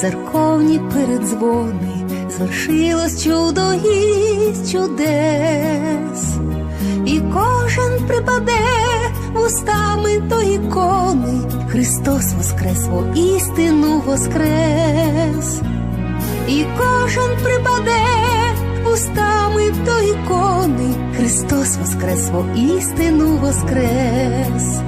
церковні передзвони, звершилось чудо із чудес, і кожен припаде вустами до ікони, Христос воскрес, воістину воскрес, і кожен припаде устами до ікони, Христос воскрес, воістину воскрес.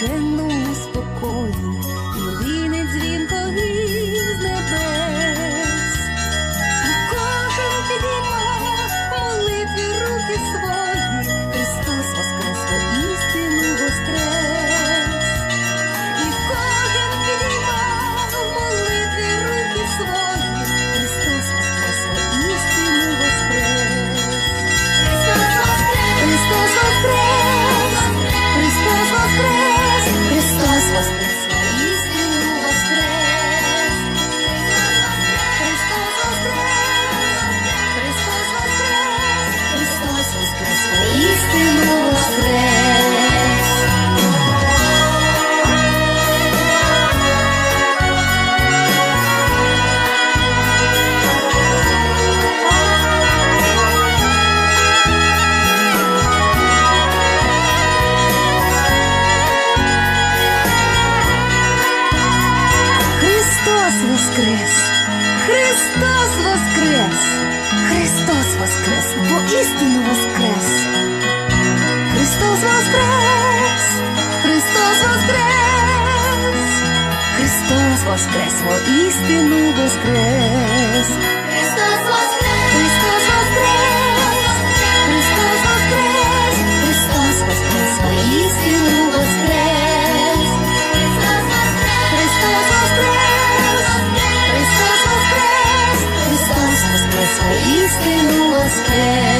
Блаженному спокої, воскрес! Христос воскрес! Христос воскрес! Воістину воскрес! Христос воскрес! Христос воскрес! Христос воскрес! Воістину воскрес! Христос воскрес! Христос воскрес!